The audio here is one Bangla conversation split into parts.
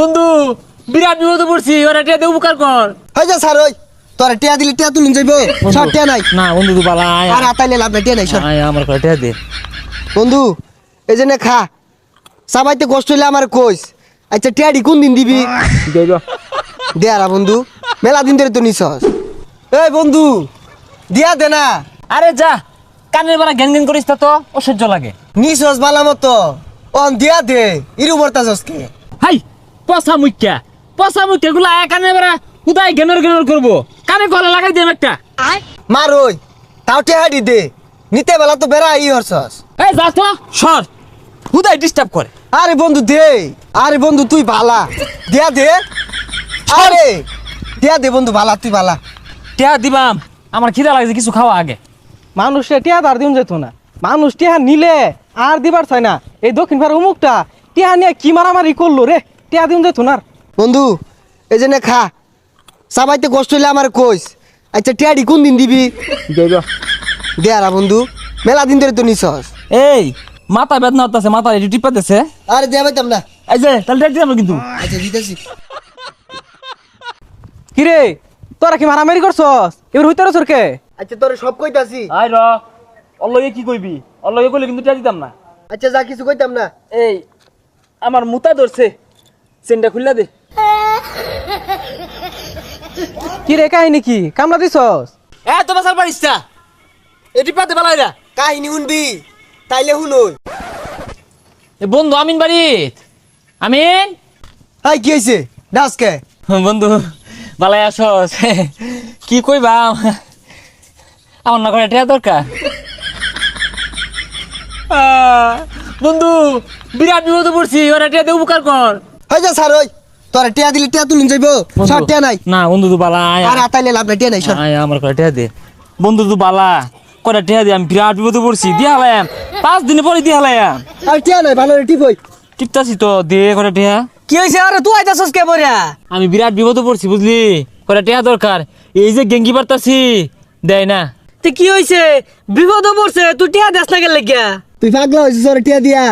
বন্ধু বিরাট বিপদে পড়ছি ওরা টিয়া দিয়ে উপকার কর। হয়ে যা স্যার ওই তোরা টিয়া দিলে টিয়া তুলুন যাইব। সব টিয়া নাই। না বন্ধু তুই বালা আর আতাইলে লাভ নাই টিয়া নাই সর আয় আমার করে টিয়া দে। বন্ধু এই জন্য খা। সবাইতে কষ্ট হইলে আমার কইস। আচ্ছা টিয়াডি কোন দিন দিবি? দে আরা বন্ধু। মেলা দিন ধরে তো নিছস। এই বন্ধু দিয়া দে না। আরে যা কানের বেলা গ্যান গ্যান করিস তা তো অসহ্য লাগে। নিছস বালা মতো। অন দিয়া দে। ইরু বর্তাছস কে হাই! পচা মুখ্যা। পচা মুখ্যা গুলা আয় কানের বেলা উদাই গেনর গেনর করব। কানে গলা লাগাই দেব একটা। মার ওই তাও টিয়াডি দে। নিতে বেলা তো বেড়া ই হরছস। এই যা তো সর। হুদাই ডিস্টার্ব করে। আরে বন্ধু দে আরে বন্ধু তুই ভালা দেয়া দে। আরে দেয়া দে বন্ধু ভালা তুই ভালা টিয়া দিবাম আমার খিদা লাগছে কিছু খাওয়া আগে। মানুষে টিয়া আর দিন যেত না। মানুষ টিয়া নিলে আর দিবার চায় না। এই দক্ষিণ ভারত উমুকটা টিয়া নিয়ে কি মারামারি করল রে? টিয়া দিন যেত না আর। বন্ধু এই জন্য খা। সবাইতে কষ্ট হইলে আমার কইস। আচ্ছা টিয়াডি কোন দিন দিবি? দে আরা বন্ধু মেলা দিন ধরে তো নিছস। এই মাথা বেদনা হতেছে মাথা এটি টিপা দিছে আরে দেয়া পাইতাম না। এই যে তাহলে দিলাম কিন্তু। আচ্ছা দিতেছি। কি রে তোরা কি মারামারি করছস? এবার হইতে রসর কে? আচ্ছা তোরে সব কইতাছি। আই র অল্লগে কি কইবি? অল্লগে কইলে কিন্তু টিয়া দিতাম না। আচ্ছা যা কিছু কইতাম না। এই আমার মুতা ধরছে। চেনটা খুললা দে। কি রে কাহিনী কি? কামলা দিছস? এ তো বাসার পারিস না। এটি পাতে বালাইরা কাহিনী শুনবি তাইলে শুনই। এ বন্ধু আমিন বাড়িত। আমিন? হাই কি হয়েছে ডাসকে বন্ধু বালাই আসস। কি কইবা? আমার না করে টিয়া দরকার? আহ, বন্ধু বিরাট বিপদে পড়ছি ওরা টিয়া দিয়ে উপকার কর। হয়ে যা স্যার ওই তোরা টিয়া দিলে টিয়া তুলুন যাইব সব টিয়া নাই। না বন্ধু তো বালা আয়। আর আতাইলে লাভ নাই টিয়া নাই সর আয় আমার করে টিয়া দে। বন্ধু তো বালা করে টিয়া দে আমি বিরাট বিপদে পড়ছি দিয়া হলাম পাঁচ দিন পরে দিয়া হলাম আর টিয়া নাই ভালো টিপ হই টিপতাছি তো দে করে টিয়া। কি হয়েছে আরে তুই আইতাছস কে বরিয়া আমি বিরাট বিপদে পড়ছি বুঝলি? করে টিয়া দরকার এই যে গেঙ্গি পারতাছি দেয় না। তে কি হয়েছে বিপদ পড়ছে তুই টিয়া দেশ না গেলে গিয়া তুই পাগলা হয়েছিস তোর টিয়া দিয়া।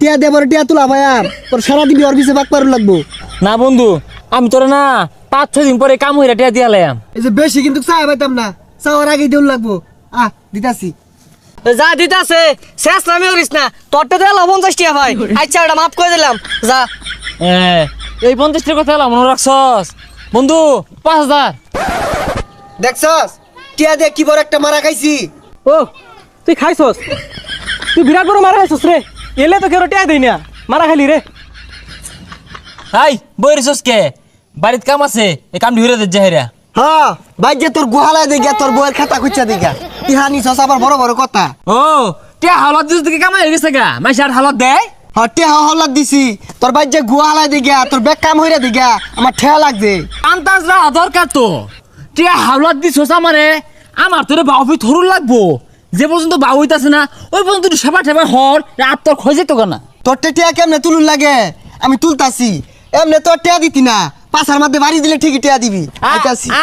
টিয়া দিয়ে বড় টিয়া তুলা ভাইয়া তোর সারাদিন ওর পিছে পাক পারু লাগবো। না বন্ধু আমি তোর না পাঁচ ছয় দিন পরে কাম হইরা টিয়া দিয়া লাম এই যে বেশি কিন্তু চা পাইতাম না চাওয়ার আগে দেউল লাগবো। আহ দিতাছি। যা দিতাছে শেষ নামে করিস না। তোরটা দিলাম পঞ্চাশ টিয়া ভাই। আচ্ছা এটা মাফ করে দিলাম। যা। হ্যাঁ এই পঞ্চাশটার কথা এলাম মনে রাখছস? বন্ধু পাঁচ হাজার। দেখছস? টিয়া দিয়ে কি বড় একটা মারা খাইছি। ও তুই খাইছস? তুই বিরাট বড় মারা খাইছস রে। এলে তো কেউ টিয়া দেই না। মারা খাইলি রে। হাই বই রেছস কে? বাড়িত কাম আছে এই কামটি হইরা দে জাহেরা। হ্যাঁ যে তোর গুহালায় দেখা তোর বউয়ের খাতা খুঁজছা দেখা। ইহানি সস আবার বড় বড় কথা। ও টিয়া হালত দিস থেকে কামাই হয়ে গেছে গা। মাইসে আর হালত দেয়? হ্যাঁ টিয়া হল্লার দিছি। তোর ভাই যে গুহালায় দেখা তোর বেগ কাম হইরা দেখা আমার ঠেয়া লাগছে। আন্তাজ দরকার তো। টিয়া হালত দিছস আমারে আমার তোরে বাউফি থরুর লাগবো। যে পর্যন্ত বাউ হইতাছে না ওই পর্যন্ত তুই সেবা ঠেবা হর আর তোর খোঁজে তো না তোর টেটিয়া কেমনে তুলুন লাগে? আমি তুলতাছি। এমনে তোর টেয়া দিতি না। পাশার মধ্যে বাড়ি দিলে ঠিকই টেয়া দিবি।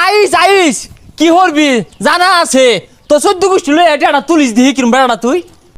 আইস আইস কি করবি জানা আছে। তো সদ্য গোষ্ঠী লই এটা তুলিস দিহি কিরম বেড়াটা তুই।